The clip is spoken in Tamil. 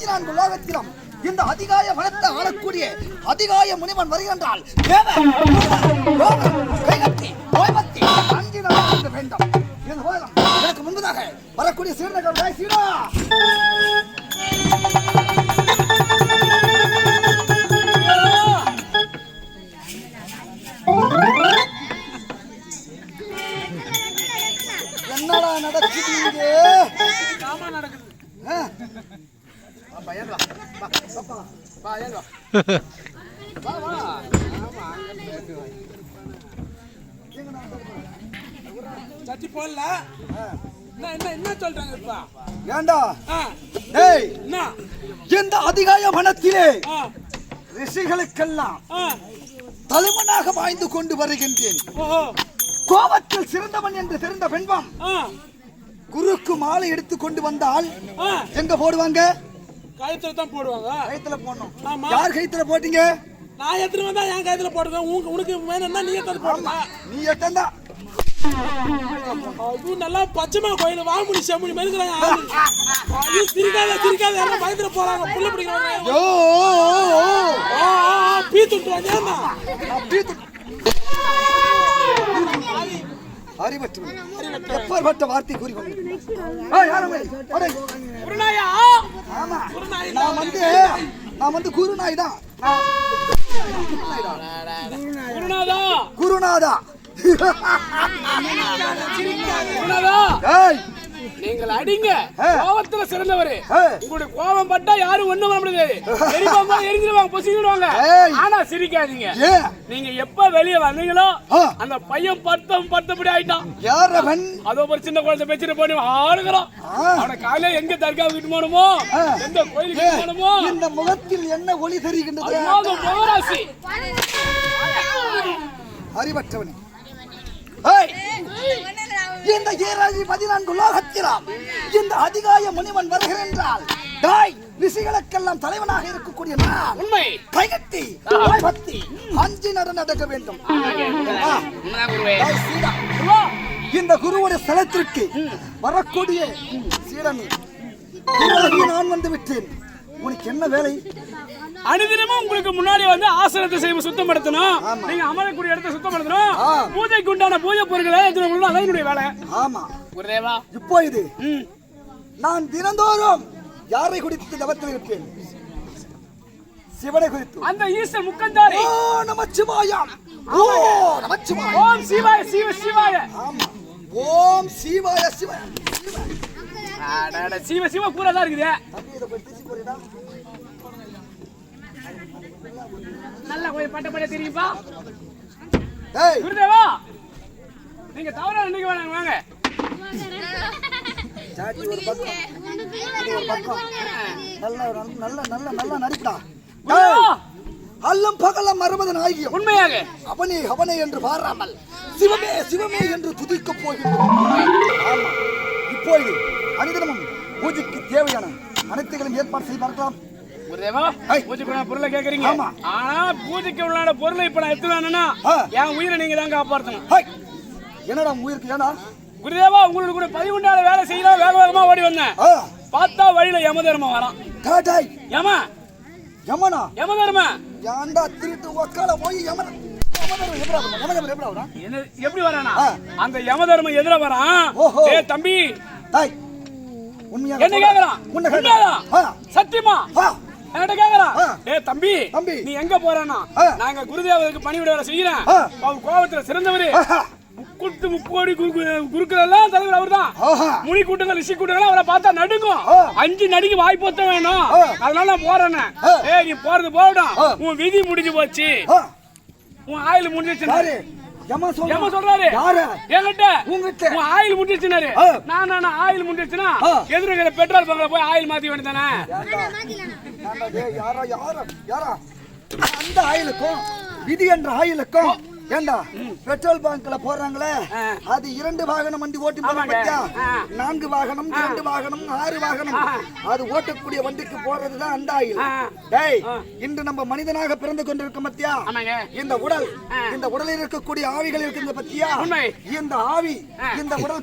இருபத்தி நான்கு உலகத்திலும் இந்த அதிகாய வனத்தை ஆளக்கூடிய அதிகாய முனிவன் வருகின்றால் கைகட்டி ஓய்வத்தி அஞ்சு நடக்க வேண்டும். எனக்கு முன்பதாக வரக்கூடிய சீடர்கள் சீடா. என்னடா நடக்குது இங்கே? நடக்குது அப்பா ஏன் வா வா ஆமா. சட்டி போடல? என்ன என்ன என்ன சொல்றாங்க இப்ப? ஏண்டா? டேய். இந்த அதிகாய வனத்திலே ரிஷிகளுக்கெல்லாம் தலைவனாக வாய்ந்து கொண்டு வருகின்றேன். கோபத்தில் சிறந்தவன் என்று தெரிந்த பெண்பம் குருக்கு மாலை எடுத்து கொண்டு வந்தால் எங்க போடுவாங்க? கழுத்துல தான் போடுவாங்க. கைத்துல போடணும். ஆமா. யார் கைத்துல போட்டீங்க? நான் எத்தனை வந்தா என் கழுத்துல போடுவேன் உனக்கு உனக்கு வேணும்னா நீ எத்தனை போடுங்க நீ எத்தந்தா அது நல்லா பச்சைமா கோயில் வாமுடி செம்முடி மெருக்கிறாங்க ஐயோ சிரிக்காத சிரிக்காத. யாரும் பயந்துட போறாங்க. புள்ள பிடிக்கிறாங்க. ஆ, ஆ, பீத்துட்டு அறிவற்றவன் எப்பேற்பட்ட வார்த்தை குருநாய்? நான் வந்து நான் வந்து குருநாய் தான். குருநாதா? குருநாதா. அடிங்க. கோவத்துல சிறந்தவரு. உங்களுடைய கோவம் பட்டா யாரும் ஒண்ணும் பண்ண முடியாது. எரிப்பாங்க எரிஞ்சிருவாங்க பொசிக்கிடுவாங்க. ஏய். ஆனா சிரிக்காதீங்க. நீங்க எப்ப வெளிய வந்தீங்களோ. அந்த பையன் பத்தம் பத்தபடி ஆயிட்டான். யார் அவன்? அதோ ஒரு சின்ன குழந்தை பேச்சுட்டு போய் ஆளுகிறான் ஆ. அவனை காலையில எங்க தர்கா வீட்டு ஆ. எந்த கோயிலுக்கு போகணுமோ? இந்த முகத்தில் என்ன ஒளி தெரிகின்றது? முகராசி அறிவற்றவனே. ஏழாயிரத்தி பதினான்கு லோகத்திலாம். இந்த அதிகாய முனிவன் வருகிறேன் என்றால் டாய் ரிஷிகளுக்கெல்லாம் தலைவனாக இருக்கக்கூடிய நான் உண்மை. கைகட்டி பத்தி அஞ்சு நட நடக்க வேண்டும். இந்த குருவுடைய ஸ்தலத்திற்கு வரக்கூடிய சீடன். நான் வந்து விட்டேன். உனக்கு என்ன வேலை? அனுதினமும் உங்களுக்கு முன்னாடி வந்து ஆசனத்தை செய்ய சுத்தப்படுத்தணும். நீங்க அமரக்கூடிய இடத்தை சுத்தப்படுத்தணும். பூஜைக்கு உண்டான பூஜை பொருட்களை எடுத்துட்டு வரணும். அதான் என்னுடைய வேலை. ஆமா. குருதேவா. இப்போ இது. நான் தினந்தோறும் யாரை குறித்து தவத்தில் இருப்பேன்? சிவனை குறித்து. அந்த ஈஸ்வர் முக்கந்தாரி. ஓ நமச்சிவாயம். ஓ நமச்சிவாயம். ஓம் சிவாய சிவ சிவாய. ஆமா. ஓம் சிவாய சிவ. சிவ சிவ கூறா தான் இருக்குது. நல்ல கொஞ்சம் பட்ட பட்ட தெரியுப்பா குருதேவா நீங்க தவறா நினைக்க வேணாங்க வாங்க. சாட்டி ஒரு பக்கம். இது ஒரு பக்கம். நல்ல நல்ல நல்ல நல்ல நடிப்பா அல்லம் பகலம் மறுபது நாயகியம் உண்மையாக. அவனே அவனே என்று பாராமல் சிவமே சிவமே என்று துதிக்கப் போகின்றோம். ஆமா. இப்பொழுது அனுதினமும் பூஜைக்கு தேவையான அனைத்துகளும் ஏற்பாடு செய்து பார்க்கலாம். குருதேவா. பூஜைக்கு நான் பொருளை கேக்குறீங்க. ஆமா. ஆனா பூஜைக்கு உள்ளான பொருளை இப்ப நான் எடுத்துவேன்னா. என் உயிரை நீங்க தான் காப்பாற்றணும் ஹை! என்னடா உயிருக்கு ஏடா குருதேவா உங்களுக்கு கூட பதிவுண்டால வேலை செய்யலாம் வேக வேகமா ஓடி வந்தேன். பார்த்தா வழியில யமதர்மம் வரான். காட்டாய் யம. யமனா? யமதர்ம. ஏன்டா திருட்டு ஒக்கால போய் யமன எப்படா வரும்? யமதர்மன் எப்படா வரும்? என்ன எப்படி வரானா. அந்த யமதர்மம் எதிர வரான். ஏ தம்பி. டேய், உண்மையா என்ன கேக்குறான்? சத்தியமா? என்கிட்ட ஆ. ஏ தம்பி தம்பி. நீ எங்க போறானா. நாங்க குருதேவருக்கு பணிவிட வேலை செய்யறேன். அவர் கோபத்துல சிறந்தவரு முக்குட்டு முக்கோடி குருக்கள் எல்லாம் தலைவர் அவர்தான் ஆஹா. முனி கூட்டங்கள் ரிஷி கூட்டங்கள் அவரை பார்த்தா நடுங்கும். அஞ்சு நடிக்கு வாய் பொத்த வேணும். அதனால நான் போறேன்னு. ஏய் நீ போறது போகட்டும். உன் விதி முடிஞ்சு போச்சு உன் ஆயுள் முடிஞ்சிச்சு ஏமா சொல்றாரு. யாரு? என்கிட்ட. உன்கிட்ட. உன் ஆயில் முடிஞ்சிச்சுனாரு ஆ. நான் நான் ஆயில் முடிஞ்சிச்சுன்னா ஆ. எதிர்க்கிற பெட்ரோல் பங்க்ல போய் ஆயில் மாத்தி வேண்டியதானே யாரா யாரா யாரா? அந்த ஆயிலுக்கும் விதி என்ற ஆயிலுக்கும் ஏண்டா பெட்ரோல் பங்க்ல போறாங்களே. அது இரண்டு வாகனம் வண்டி ஓட்டி. பாத்தியா. நான்கு வாகனம் இரண்டு வாகனம் ஆறு வாகனம். அது ஓட்டக்கூடிய வண்டிக்கு போறதுதான் அந்த ஆயில். டேய். இன்று நம்ம மனிதனாக பிறந்து கொண்டிருக்க பத்தியா இந்த உடல். இந்த உடலில் இருக்கக்கூடிய ஆவிகள் இருக்குது பத்தியா. இந்த ஆவி. இந்த உடல்